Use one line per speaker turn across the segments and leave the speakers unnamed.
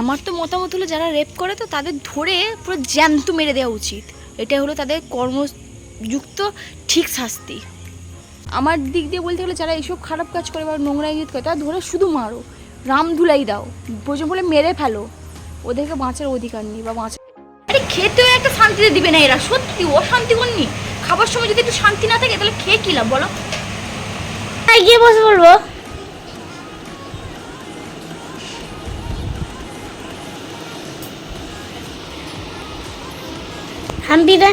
আমার তো মতামত হলো যারা রেপ করে তো তাদের ধরে পুরো জ্যান্ত মেরে দেওয়া উচিত। এটা হলো তাদের কর্মযুক্ত ঠিক শাস্তি। আমার দিক দিয়ে বলতে গেলে যারা এইসব খারাপ কাজ করে বা নোংরা ইঙ্গিত করে, তারা ধরে শুধু মারো। রাম ধুলাই দাও। প্রয়োজন বলে মেরে ফেলো। ওদেরকে বাঁচার অধিকার নেই বা বাঁচা আরে খেতেও একটা শান্তিতে দিবে না এরা। সত্যি, অশান্তি করনি। খাবার সময় যদি একটু শান্তি না থাকে, তাহলে খেয়ে কি লাভ বলো?
গিয়ে বসে বলব হাম্পি দে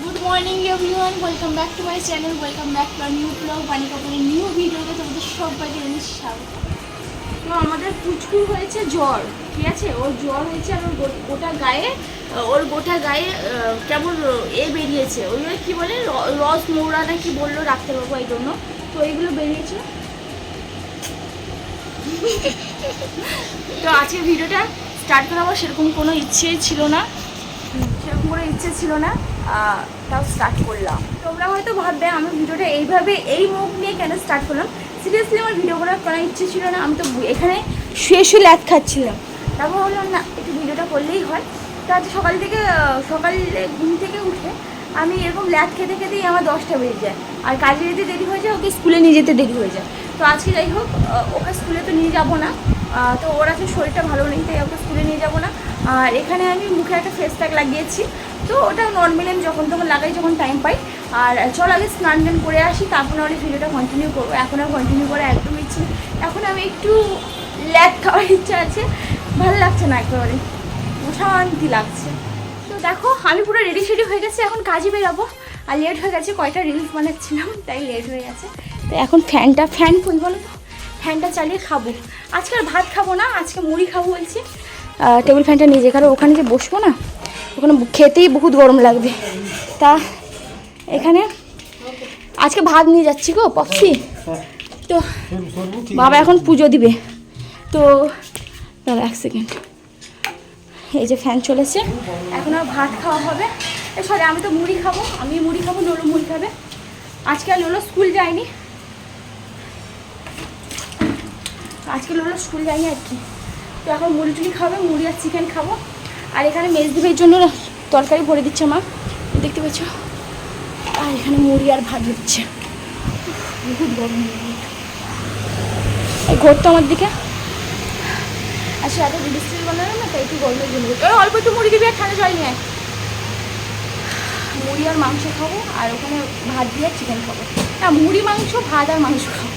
good morning everyone welcome back to my channel welcome back to our new vlog Vaani কাপুরের নিউ ভিডিওতে তোমাদের সবাইকে জানিয়ে স্বাগত তো আমাদের পুচকু হয়েছে জ্বর, ঠিক আছে? ওর জ্বর হয়েছে আর গোটা গায়ে ওর গোটা গায়ে কেমন এ বেরিয়েছে? ওইগুলো কি বলে? রস মৌরা না কি বলল ডাক্তারবাবু? এই জন্য তো এইগুলো বেরিয়েছে। তো আজকে ভিডিওটা স্টার্ট করা আমার সেরকম কোনো ইচ্ছে ছিল না। সেরকম কোনো ইচ্ছে ছিল না। তাও স্টার্ট করলাম। তোমরা হয়তো ভাববে, আমি ভিডিওটা এইভাবে এই মুখ নিয়ে কেন স্টার্ট করলাম? সিরিয়াসলি আমার ভিডিও করার ইচ্ছে ছিল না, আমি তো এখানে শুয়ে শুয়ে ল্যাদ খাচ্ছিলাম। তারপর ভাবলাম, না, একটু ভিডিওটা করলেই হয়। তো আজ সকাল থেকে সকালে ঘুম থেকে উঠে আমি এরকম ল্যাদ খেতে খেতেই আমার দশটা বেজে যায়। আর কাজে যেতে দেরি হয়ে যায়, ওকে স্কুলে নিয়ে যেতে দেরি হয়ে যায়। তো আজকে যাই হোক ওকে স্কুলে তো নিয়ে যাব না। তো ওর আছে শরীরটা ভালো নেই, তাই ওকে স্কুলে নিয়ে যাব না। আর এখানে আমি মুখে একটা ফেস প্যাক লাগিয়েছি। তো ওটা নর্মালি আমি যখন তখন লাগাই, যখন টাইম পাই আর চল আগে স্নান টান করে আসি, তারপর আমি ভিডিওটা কন্টিনিউ করব। এখন আর কন্টিনিউ করা একদম ইচ্ছে এখন আমি একটু ল্যাদ খাওয়ার ইচ্ছা আছে। ভালো লাগছে না একেবারে। শান্তি লাগছে। তো দেখো, আমি পুরো রেডি শেডি হয়ে গেছে, এখন কাজে বেরাবো। আর লেট হয়ে গেছে, কয়টা রিলস বানাচ্ছিলাম, তাই লেট হয়ে গেছে। তো এখন ফ্যানটা, ফ্যান ফুল বলো ফ্যানটা চালিয়ে খাব। আজকে আর ভাত খাব না, আজকে মুড়ি খাব বলছি। টেবিল ফ্যানটা যাই কারণ ওখানে যে বসবো না, ওখানে খেতেই বহুত গরম লাগবে। তা এখানে? আজকে ভাত নিয়ে যাচ্ছি গো, পপসি। তো বাবা এখন পুজো দিবে। তো দাঁড়া এক সেকেন্ড এই যে ফ্যান চলেছে। এখন আর ভাত খাওয়া হবে। সরি আমি তো মুড়ি খাব। আমি মুড়ি খাব লোলো মুড়ি খাবে। আজকে আর লোলো স্কুল যায়নি। আজকে লোলো স্কুল যায়নি আর কি। তো এখন মুড়ি টুড়ি খাবে, মুড়ি আর চিকেন খাব। আর এখানে মেজদিবের জন্য তরকারি ভরে দিচ্ছে মা। দেখতে পাচ্ছ? আর এখানে মুড়ি আর ভাত হচ্ছে। বহুত গরম এই আমার দিকে। আচ্ছা এত বিস্ত্রি বানানো না, তাই একটু গরমের জন্য অল্প একটু মুড়ি দিবি আর ঠান্ডা জল নিয়ে মুড়ি আর মাংস খাব, আর ওখানে ভাত দিয়ে চিকেন খাব। না, মুড়ি, মাংস, ভাত আর মাংস খাব।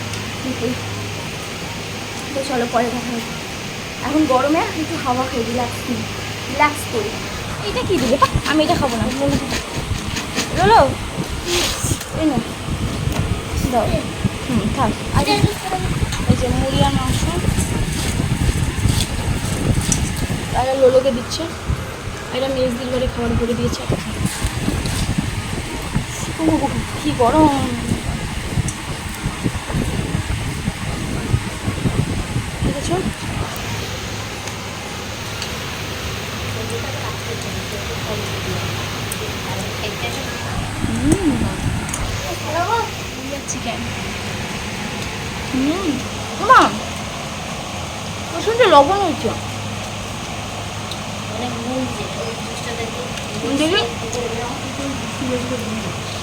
তো চলো, পরে দেখা এখন গরমে একটু হাওয়া খাই রিল্যাক্স রিল্যাক্স করি। এটা কি দিবে আমি এটা খাব না। রোলো। দাও হুম, থাক। এই যে মুড়ি আর তারা লোলোকে দিচ্ছে এটা মেজ দিল খাবার ভরে দিয়েছে কি গরম দেখেছ চিকেন হুম মা প্রচণ্ড লবণ হয়েছে। দেখি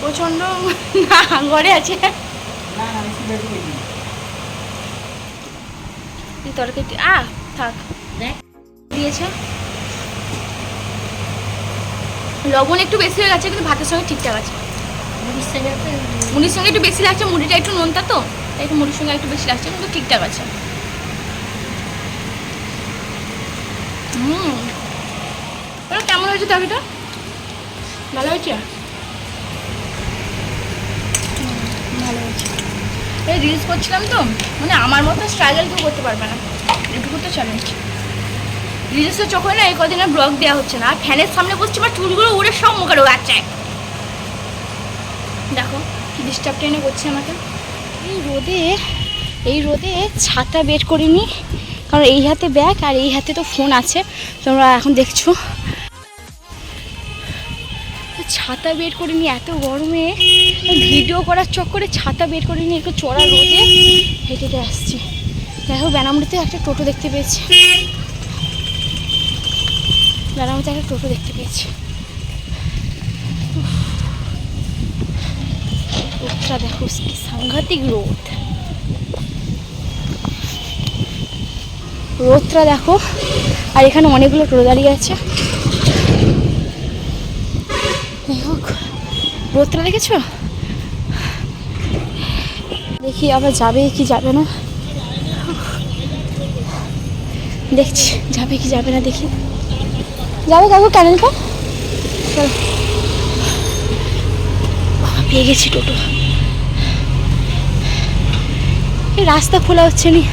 প্রচণ্ড না ঘরে আছে। তরকারি আ থাক। দিয়েছে। লবণ একটু বেশি হয়ে গেছে কিন্তু ভাতের সঙ্গে ঠিকঠাক আছে। মুড়ির সঙ্গে একটু বেশি লাগছে মুড়িটা একটু নোনতা তো তাই একটু মুড়ির সঙ্গে একটু বেশি লাগছে কিন্তু ঠিকঠাক আছে। হুম। কেমন হয়েছে তরকারিটা? ভালো হয়েছে? ভালো হয়েছে। এই রিলস করছিলাম তো মানে আমার মতো স্ট্রাগল কেউ করতে পারবে না। এটুকু তো চ্যালেঞ্জ রিলসের চোখে না এই কদিন ব্লগ দেওয়া হচ্ছে না। আর ফ্যানের সামনে বসছি আমার চুলগুলো উড়ে সব মুখে ঢোকাচ্ছে দেখো কি ডিস্টার্ব টেনে করছে আমাকে। এই রোদে এই রোদে ছাতা বের করিনি, কারণ এই হাতে ব্যাগ আর এই হাতে তো ফোন আছে। তোমরা এখন দেখছ। ছাতা বের করিনি, এত গরমে। ভিডিও করার চক্করে ছাতা বের করিনি, একটু চড়া রোদে। হেঁটে হেঁটে আসছি। দেখো, বেনামুড়িতে একটা টোটো দেখতে পেয়েছি। বেনামুড়িতে একটা টোটো দেখতে পেয়েছি। রোদটা দেখো কি সাংঘাতিক রোদ। রোদটা দেখো, আর এখানে অনেকগুলো টোটো দাঁড়িয়ে আছে। রোদটা দেখেছ? দেখি আবার যাবে কি যাবে না। দেখছি, যাবে কি যাবে না দেখি। যাবে কাকু, ক্যানেলটা? চলো। পেয়ে গেছি টোটো। এই রাস্তা খোলা হচ্ছে নি।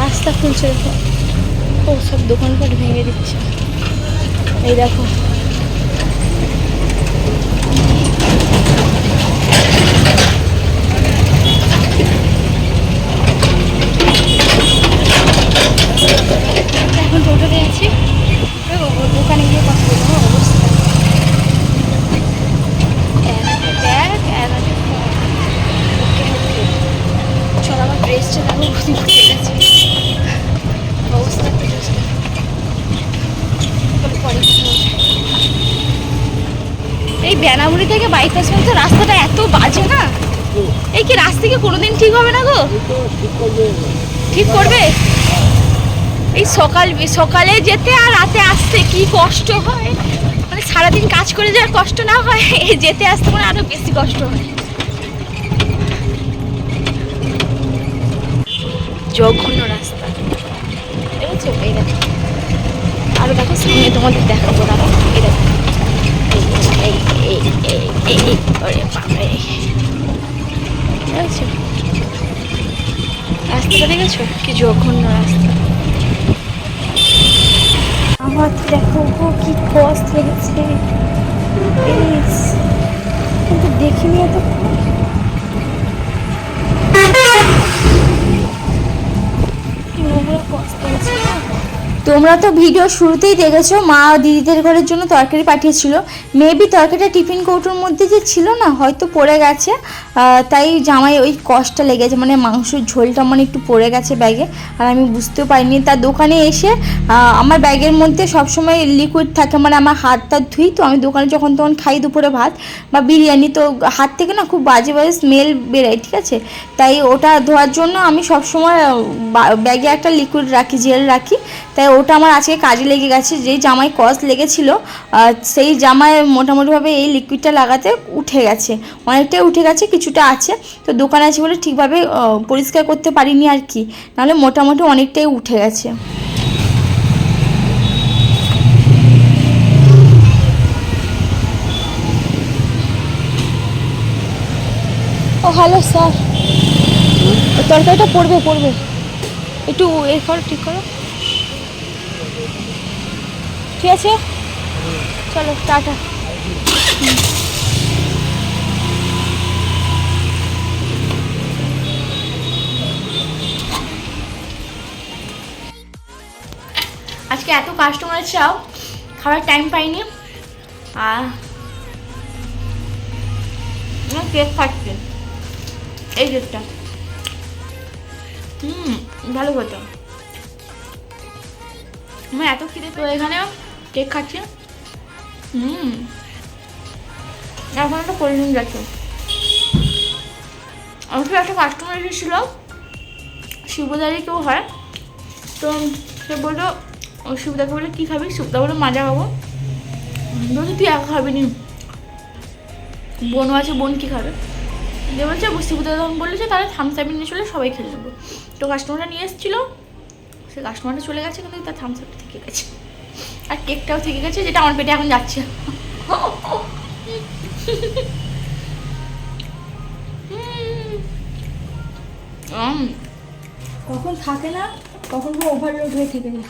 রাস্তা খুলছে দেখো। ও, সব দোকানপাট ভেঙে দিচ্ছে। এই দেখো। এখন টোটোতে আছি। দোকানে গিয়ে কথা বলব আমার গেছে অবস্থা চলো বলব। এই বেনামুড়ি থেকে বাইক আসবেন তো রাস্তাটা এত বাজে না? এই কি রাস্তা কি কোনোদিন ঠিক হবে না গো? ঠিক করবে। এই সকাল, সকালে যেতে আর রাতে আসতে কি কষ্ট হয়? মানে সারাদিন কাজ করে যাওয়ার কষ্ট না হয়, এই যেতে আসতে মানে আরও বেশি কষ্ট হয়। জঘন্য রাস্তা। দেখেছ? এই দেখো। আরও দেখো, সামনে তোমাদের দেখাবো, দাঁড়াও। এই দেখো। এই এই এই এই এই দেখেছ? রাস্তাটা দেখেছ? কি জঘন্য রাস্তা। আমার দেখো গো কি কষ্ট লেগেছে কিন্তু দেখিনি এত কষ্ট হয়েছে? তোমরা তো ভিডিও শুরুতেই দেখেছ, মা দিদিদের ঘরের জন্য তরকারি পাঠিয়েছিল। মেবি তরকারিটা টিফিন কৌটোর মধ্যে যে ছিল না, হয়তো পড়ে গেছে। তাই জামাই ওই কষ্টটা লেগেছে মানে মাংসের ঝোলটা মানে একটু পড়ে গেছে ব্যাগে, আর আমি বুঝতেও পারিনি। তার দোকানে এসে আমার ব্যাগের মধ্যে সবসময় লিকুইড থাকে মানে আমার হাত টাত ধুই তো, আমি দোকানে যখন তখন খাই দুপুরে ভাত বা বিরিয়ানি, তো হাত থেকে না খুব বাজে বাজে স্মেল বেরোয়, ঠিক আছে? তাই ওটা ধোয়ার জন্য আমি সবসময় ব্যাগে একটা লিকুইড রাখি জেল রাখি, তাই ওটা আমার আজকে কাজে লেগে গেছে যেই জামায় কস লেগেছিল সেই জামায় মোটামুটিভাবে এই লিকুইডটা লাগাতে উঠে গেছে। অনেকটাই উঠে গেছে কিছুটা আছে। তো দোকানে আছে বলে ঠিকভাবে পরিষ্কার করতে পারিনি আর কি। নাহলে মোটামুটি অনেকটাই উঠে গেছে। ও হ্যালো স্যার তরকারিটা পড়বে পড়বে। একটু এরপর ঠিক করো। ঠিক আছে? চলো, টাটা। আজকে এত কাস্টমার চাও, খাবার টাইম পাইনি। আর কেক খাচ্ছে এই কেকটা হুম, ভালো হতো। আমার এত খিদে তো এখানে কেক খাচ্ছি হুম। এখন একটা কোল্ড ড্রিঙ্ক যাচ্ছে আমাকে একটা কাস্টমার এসেছিল। শিবদারি কেউ হয়। তো সে বলল শিবদাকে বলে কী খাবি? শিবদা বলে মাজা খাব বলছি তুই একা খাবি নি। বোনও আছে, বোন কী খাবে? দিয়ে বলছে, শিবদা তখন বলেছে তাহলে থামস আপ নিয়ে চলে সবাই খেলে নেব। তো কাস্টমারটা নিয়ে এসেছিল। সে কাস্টমারটা চলে গেছে, কিন্তু তার থামস আপটা থেকে গেছে। আর কেকটাও থেকে গেছে, যেটা আমার পেটে এখন যাচ্ছে। কখন থাকে না, কখন পুরো ওভারলোড হয়ে থেকে যায়।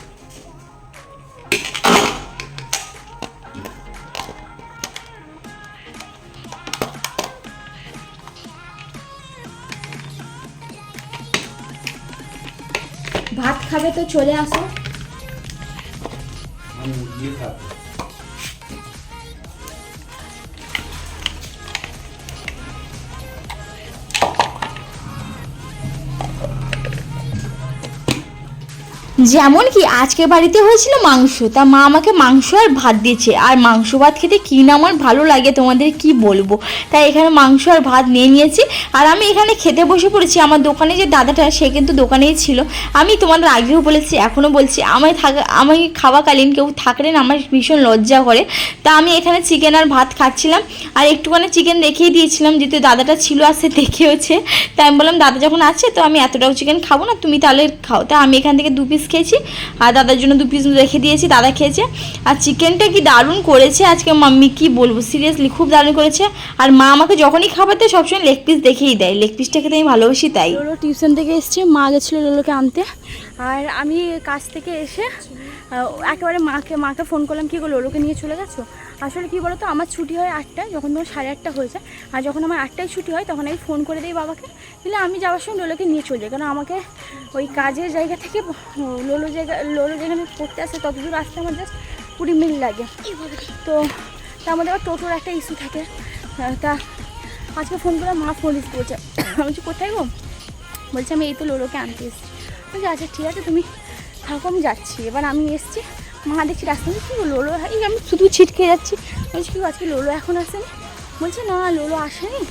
ভাত খাবে তো চলে আসো।
আমি ইয়ে খাব
যেমন কি আজকে বাড়িতে হয়েছিল মাংস, তা মা আমাকে মাংস আর ভাত দিয়েছে। আর মাংস ভাত খেতে কি না আমার ভালো লাগে, তোমাদের কি বলব? তাই এখানে মাংস আর ভাত নিয়ে নিয়েছি। আর আমি এখানে খেতে বসে পড়েছি। আমার দোকানে যে দাদাটা, সে কিন্তু দোকানেই ছিল। আমি তোমাদের আগেও বলেছি এখনও বলছি, আমায় থাকা আমি খাওয়াকালীন কেউ থাকলে না আমার ভীষণ লজ্জা করে। তা আমি এখানে চিকেন আর ভাত খাচ্ছিলাম। আর একটুখানি চিকেন রেখেই দিয়েছিলাম, যেহেতু দাদাটা ছিল আর সে দেখেওছে। তাই আমি বললাম, দাদা যখন আছে, তো আমি এতটাও চিকেন খাব না, তুমি তাহলে খাও। তা আমি এখান থেকে দু পিস খেয়েছি। আর দাদার জন্য দু পিস রেখে দিয়েছি, দাদা খেয়েছে। আর চিকেনটা কি দারুণ করেছে আজকে মাম্মি, কি বলব? সিরিয়াসলি খুব দারুণ করেছে। আর মা আমাকে যখনই খাবার দেয় সবসময় লেগ পিস দেখেই দেয়। লেগ পিসটা খেতে আমি ভালোবাসি তাই।
লোলো টিউশন থেকে এসছে, মা গেছিল লোলোকে আনতে। আর আমি কাছ থেকে এসে একেবারে মাকে মাকে ফোন করলাম, কি গো, লোলোকে নিয়ে চলে গেছো? আসলে কি বলতো আমার ছুটি হয় আটটায় যখন তোমার সাড়ে আটটা হয়ে যায় আর যখন আমার আটটায় ছুটি হয় তখন আমি ফোন করে দিই বাবাকে দিলে আমি যাওয়ার সময় লোলোকে নিয়ে চলে যাই কারণ আমাকে ওই কাজের জায়গা থেকে লোলো জায়গা লোলো যেখানে পড়তে আসে তত দূর আসতে আমার জাস্ট কুড়ি মিনিট লাগে। তো তার মধ্যে আবার টোটোর একটা ইস্যু থাকে। তা আজকে ফোন করে মা ফোন রিসিভ করেছে। আমি বলছি কোথায় গো? বলছে আমি এই তো লোলোকে আনতে এসেছি। বলছি আচ্ছা ঠিক আছে তুমি থাকো আমি যাচ্ছি। এবার আমি এসেছি মা দেখছি রাস্তা কী লোলো এই আমি শুধু ছিটকে যাচ্ছি। বলছি কি আজকে লোলো এখন আসেনি? বলছে না লোলো আসেনি।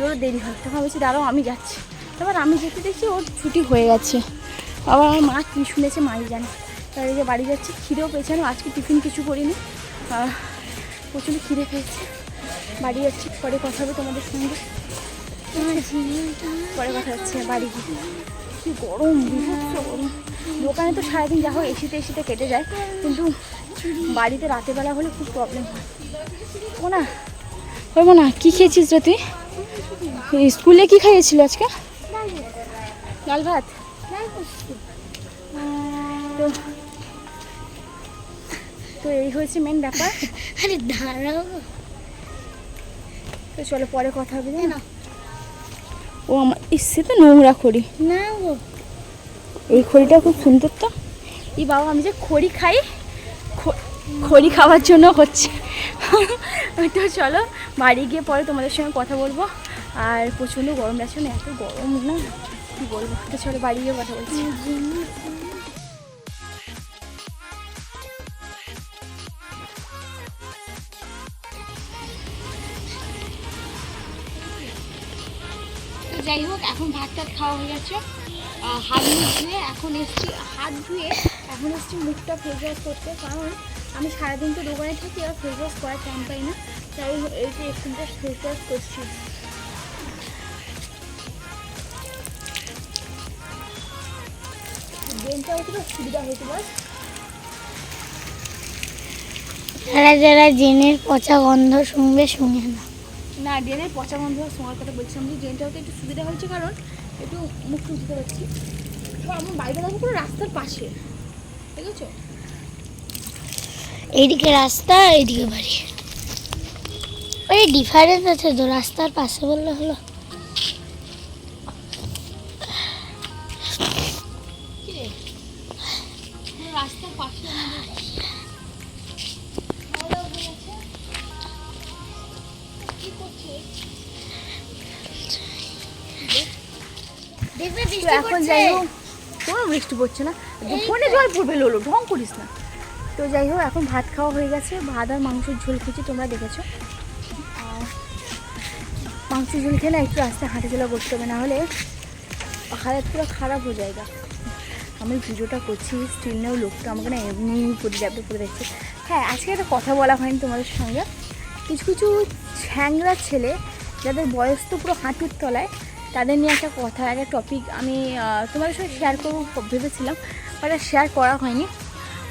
লোলো দেরি হয়। তখন বলছি দাঁড়াও আমি যাচ্ছি। তারপর আমি যেতে দেখছি ওর ছুটি হয়ে গেছে। আবার আমার মা কী শুনেছে মাই জানে। তার এই যে বাড়ি যাচ্ছি খিদেও পেয়েছে না আজকে টিফিন কিছু করিনি। প্রচণ্ড খিদে পেয়েছে। বাড়ি যাচ্ছি পরে কথা হবে তোমাদের সঙ্গে। পরে কথা হচ্ছে বাড়ি গিয়ে। কি গরম বিভৎস গরম। দোকানে তো সারাদিন যা হোক এসিতে এসিতে কেটে যায় কিন্তু বাড়িতে রাতের বেলা হলে খুব প্রবলেম হয়। ও না করব না কী খেয়েছিস রে তুই? স্কুলে কি খাইয়েছিল আজকে? ডাল ভাত। তো তো এই হয়েছে মেন ব্যাপার।
আরে দাঁড়াও।
তো চলো পরে কথা হবে না ও আমার ইচ্ছে তো নোংরা করি
না গো।
এই খড়িটা খুব সুন্দর তো? এই বাবা, আমি যে খড়ি খাই খড়ি খাওয়ার জন্য হচ্ছে। তো চলো, বাড়ি গিয়ে পরে তোমাদের সঙ্গে কথা বলব। আর প্রচণ্ড গরম লাগছে না, এত গরম না। কী বলব? তো চলো, বাড়ি গিয়ে কথা বলছি।
যাই হোক, এখন ভাত টাত খাওয়া হয়ে গেছে। হাত ধুয়ে এখন এসছি হাত ধুয়ে এখন এসছি মুখটা ফেস ওয়াশ করতে। কারণ আমি সারাদিন তো দোকানে থাকি আর ফেস ওয়াশ করার টাইম পাই না। তাই এই যে জাস্ট ফেস ওয়াশ করছি। ব্রেনটাও তো সুবিধা হয়েছে বল
যারা যারা জেনের পচা গন্ধ শুনবে শুনে না
না ড্রেনের পচা গন্ধ শোয়ার কথা বলছিলাম যে ড্রেনটাও তো একটু সুবিধা হয়েছে কারণ একটু মুখ দিতে পারছি। তো আমার বাড়িটা দেখো পুরো রাস্তার পাশে। ঠিক আছে
এইদিকে রাস্তা, এইদিকে বাড়ি। ওই ডিফারেন্স আছে তো, রাস্তার পাশে বললে হলো।
পড়ছে না। ফোনে জল পড়বে লোলো ঢং করিস না। তো যাই হোক এখন ভাত খাওয়া হয়ে গেছে। ভাত আর মাংসের ঝোল খেয়েছি তোমরা দেখেছ। মাংসের ঝোল খেলে একটু আস্তে হাঁটাচলা করতে হবে না হলে হালত পুরো খারাপ হয়ে যায় আমি ভিডিওটা করছি স্টিল নেও লোকটা আমাকে না এমনি পরি ল্যাপটপ করে দেখছে। হ্যাঁ আজকে একটা কথা বলা হয়নি তোমাদের সঙ্গে। কিছু কিছু ছ্যাংরা ছেলে যাদের বয়স তো পুরো হাঁটুর তলায় তাদের নিয়ে একটা কথা, একটা টপিক আমি তোমাদের সঙ্গে শেয়ার করব ভেবেছিলাম বাট শেয়ার করা হয়নি।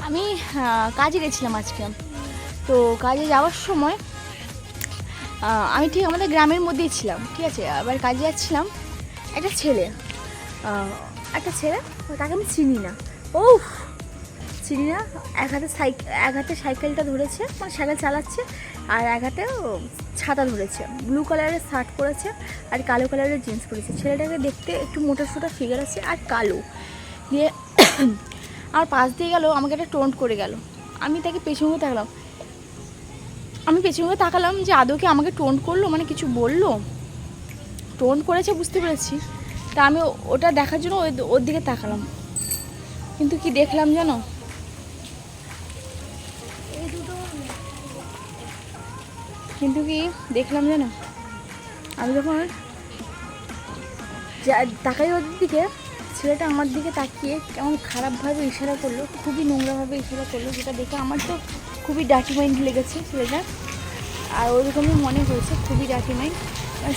আমি কাজে গেছিলাম আজকে। তো কাজে যাওয়ার সময় আমি ঠিক আমাদের গ্রামের মধ্যেই ছিলাম, ঠিক আছে? আবার কাজে যাচ্ছিলাম একটা ছেলে। একটা ছেলে, তাকে আমি চিনি না। ও চিনি না, এক হাতে সাইকেল এক হাতে সাইকেলটা ধরেছে মানে সাইকেল চালাচ্ছে আর এক ছাতা ধরেছে ব্লু কালারের শার্ট পরেছে আর কালো কালারের জিন্স পরেছে। ছেলেটাকে দেখতে একটু মোটা সোটা ফিগার আছে আর কালো। দিয়ে আমার পাশ দিয়ে গেল, আমাকে একটা টোন্ট করে গেল। আমি তাকে পেছনে ঘুরে তাকালাম। আমি পেছন তাকালাম যে আদৌ কি আমাকে টোন্ট করল মানে কিছু বলল? টোন্ট করেছে বুঝতে পেরেছি, তা আমি ওটা দেখার জন্য ওই- ওর দিকে তাকালাম। কিন্তু কি দেখলাম জানো? কিন্তু কি দেখলাম জানো? আমি যখন তাকাই ওর দিকে, ছেলেটা আমার দিকে তাকিয়ে কেমন খারাপভাবে ইশারা করল, খুবই নোংরাভাবে ইশারা করল, যেটা দেখে আমার তো খুবই ডাটি মাইন্ড লেগেছে ছেলেটা। আর ওরকমই মনে হয়েছে, খুবই ডাটি মাইন্ড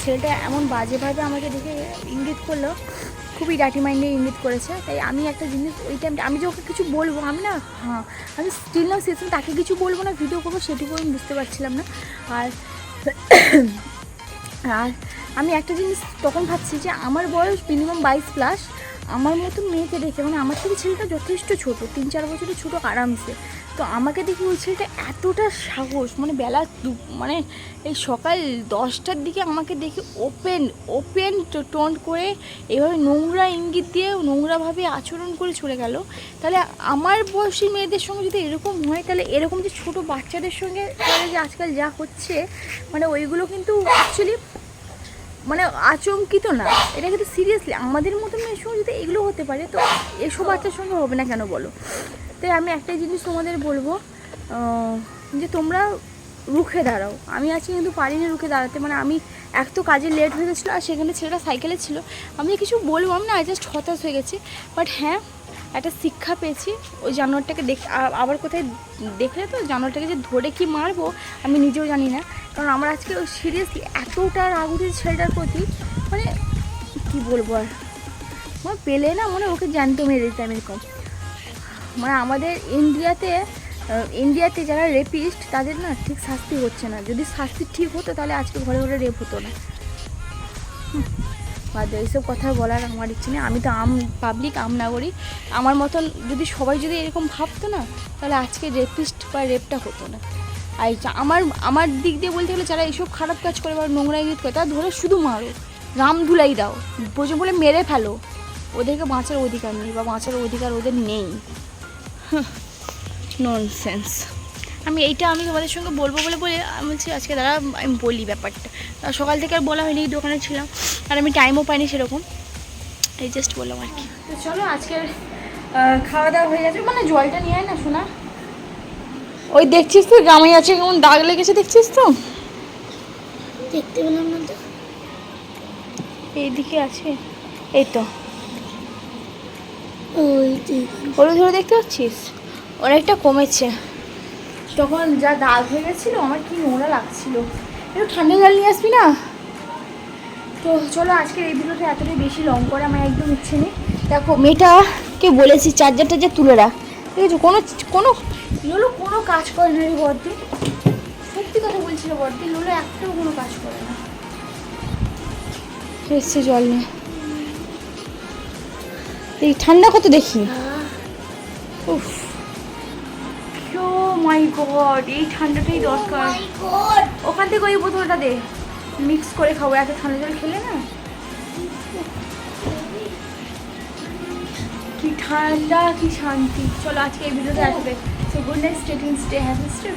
ছেলেটা এমন বাজেভাবে আমাকে দেখে ইঙ্গিত করল খুবই ডাটি মাইন্ডে ইঙ্গিত করেছে। তাই আমি একটা জিনিস ওই টাইমটা আমি যে ওকে কিছু বলব, আমি না হ্যাঁ আমি স্টিল না শেষ তাকে কিছু বলব না ভিডিও করব সেটুকু আমি বুঝতে পারছিলাম না। আর আর আমি একটা জিনিস তখন ভাবছি যে আমার বয়স মিনিমাম বাইশ প্লাস আমার মতো মেয়েকে দেখে মানে আমার থেকে ছেলেটা যথেষ্ট ছোট, তিন চার বছরের ছোটো আরামসে। তো আমাকে দেখে ওই ছেলেটা এতটা সাহস মানে বেলা দু- মানে এই সকাল দশটার দিকে আমাকে দেখে ওপেন ওপেন টোন করে এভাবে নোংরা ইঙ্গিত দিয়ে নোংরাভাবে আচরণ করে চলে গেল। তাহলে আমার বয়সী মেয়েদের সঙ্গে যদি এরকম হয় তাহলে এরকম যে ছোট বাচ্চাদের সঙ্গে তাহলে যে আজকাল যা হচ্ছে মানে ওইগুলো কিন্তু অ্যাকচুয়ালি মানে আচমকিত না। এটা কিন্তু সিরিয়াসলি আমাদের মতো মেয়ের সঙ্গে যদি এগুলো হতে পারে তো এসব বাচ্চার সঙ্গে হবে না কেন বলো? তাই আমি একটাই জিনিস তোমাদের বলব যে তোমরা রুখে দাঁড়াও। আমি আজকে কিন্তু পারিনি রুখে দাঁড়াতে মানে আমি এক তো কাজে লেট হয়ে গেছিল আর সেখানে ছেলেটা সাইকেলে ছিল। আমি কিছু বলব, আমি না জাস্ট হতাশ হয়ে গেছি। বাট হ্যাঁ একটা শিক্ষা পেয়েছি, ওই জানোয়ারটাকে দেখ আবার কোথায় দেখলে তো জানোয়ারটাকে যে ধরে কি মারবো, আমি নিজেও জানি না। কারণ আমার আজকে ওই সিরিয়াসলি এতটা রাগ উঠেছে ছেলেটার প্রতি মানে কি বলব আর। মানে পেলে না মনে ওকে জ্যান্ত মেরে দিতে আমি এরকম। মানে আমাদের ইন্ডিয়াতে ইন্ডিয়াতে যারা রেপিস্ট তাদের না ঠিক শাস্তি হচ্ছে না। যদি শাস্তি ঠিক হতো, তাহলে আজকে ঘরে ঘরে রেপ হতো না। বাদ এইসব কথা বলার আমার ইচ্ছে নেই। আমি তো আম পাবলিক আম নাগরিক। আমার মতন যদি সবাই যদি এরকম ভাবতো না, তাহলে আজকে রেপিস্ট বা রেপটা হতো না। আর আমার আমার দিক দিয়ে বলতে গেলে যারা এইসব খারাপ কাজ করে বা নোংরা ইঙ্গিত করে, তারা ধরে শুধু মারো। রাম ধুলাই দাও। প্রয়োজন বলে মেরে ফেলো। ওদেরকে বাঁচার অধিকার নেই বা বাঁচার অধিকার ওদের নেই। ননসেন্স আমি এইটা আমি তোমাদের সঙ্গে বলব বলে বলে আমি বলছি আজকে দাঁড়া আমি বলি ব্যাপারটা। আর সকাল থেকে আর বলা হয়নি দোকানে ছিলাম। আর আমি টাইমও পাইনি সেরকম। এই জাস্ট বললাম আর কি। তো চলো আজকের খাওয়া দাওয়া হয়ে গেছে। মানে জলটা নিয়ে আয় না শোনা ওই দেখছিস তো জামাই আছে কেমন দাগ লেগেছে দেখছিস তো?
দেখতে পেলাম না তো।
এইদিকে আছে। এই তো। হলুদ হলুদ দেখতে পাচ্ছিস? অনেকটা কমেছে। তখন যা দাগ হয়ে গেছিল, আমার কি নোংরা লাগছিল। একটু ঠান্ডা জল নিয়ে আসবি না? তো চলো আজকের এই ভিডিওটা এতটাই বেশি লং করে আমার একদম ইচ্ছে নেই। দেখো, মেয়েটাকে বলেছি চার্জার টার্জার তুলে রাখ। ঠিক আছে, কোনো কোনো, লোলো কোনো কাজ করে না রে বর্দি। সত্যি কথা বলছিল বর্দি, লোলো একটাও কোনো কাজ করে না। এসছে জল নিয়ে এই ঠান্ডা কত দেখি? উফ। ও মাই গড এই ঠান্ডাটাই দরকার। ওখান থেকে ওই বোতলটা দে। মিক্স করে খাব এত ঠান্ডা জল খেলে না। কি ঠান্ডা কি শান্তি। চলো আজকে এই ভিডিওতে আসবে so good night stating stay happy stay